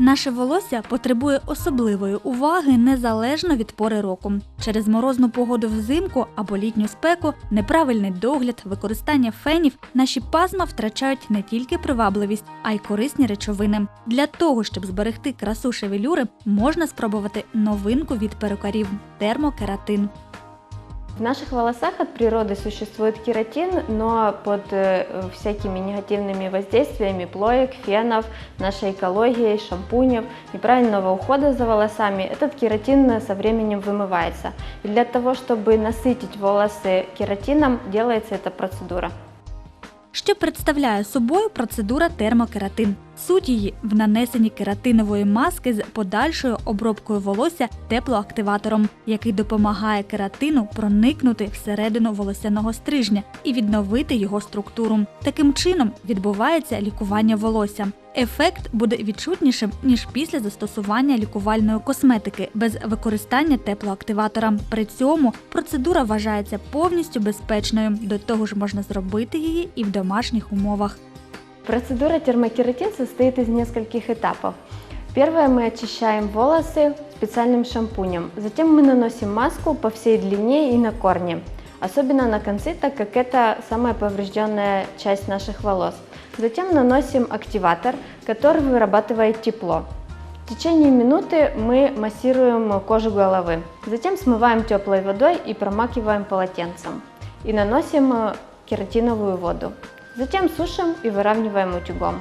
Наше волосся потребує особливої уваги незалежно від пори року. Через морозну погоду взимку або літню спеку, неправильний догляд, використання фенів, наші пазма втрачають не тільки привабливість, а й корисні речовини. Для того, щоб зберегти красу шевелюри, можна спробувати новинку від перукарів термокератин. В наших волосах от природы существует кератин, но под э, всякими негативными воздействиями плоек, фенов, нашей экологии, шампунев, неправильного ухода за волосами, этот кератин со временем вымывается. И для того, чтобы насытить волосы кератином, делается эта процедура. Що представляє собою процедура термокератин? Суть її в нанесенні кератинової маски з подальшою обробкою волосся теплоактиватором, який допомагає кератину проникнути всередину волосяного стрижня і відновити його структуру. Таким чином відбувається лікування волосся. Ефект буде відчутнішим ніж після застосування лікувальної косметики без використання теплоактиватора. При цьому процедура вважається повністю безпечною. До того ж, можна зробити її і в домашніх умовах. Процедура термокератин состоит из нескольких этапов. Первое, мы очищаем волосы специальным шампунем. Затем мы наносим маску по всей длине и на корни. Особенно на концы, так как это самая поврежденная часть наших волос. Затем наносим активатор, который вырабатывает тепло. В течение минуты мы массируем кожу головы. Затем смываем теплой водой и промакиваем полотенцем. И наносим э, кератиновую воду. Затем сушим и выравниваем утюгом.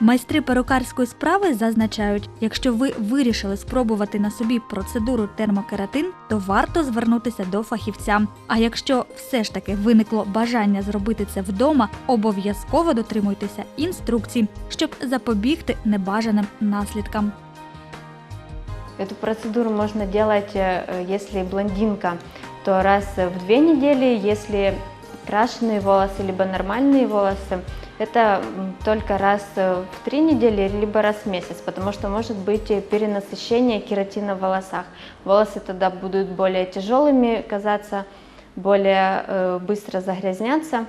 Майстри перукарської справи зазначають, якщо ви вирішили спробувати на собі процедуру термокератин, то варто звернутися до фахівця. А якщо все ж таки виникло бажання зробити це вдома, обов'язково дотримуйтеся інструкцій, щоб запобігти небажаним наслідкам. Эту процедуру можно делать, э, если блондинка, то раз в две недели, если крашеные волосы, либо нормальные волосы, это м, только раз э, в три недели, либо раз в месяц, потому что может быть э, перенасыщение кератина в волосах. Волосы тогда будут более тяжелыми казаться, более э, быстро загрязняться.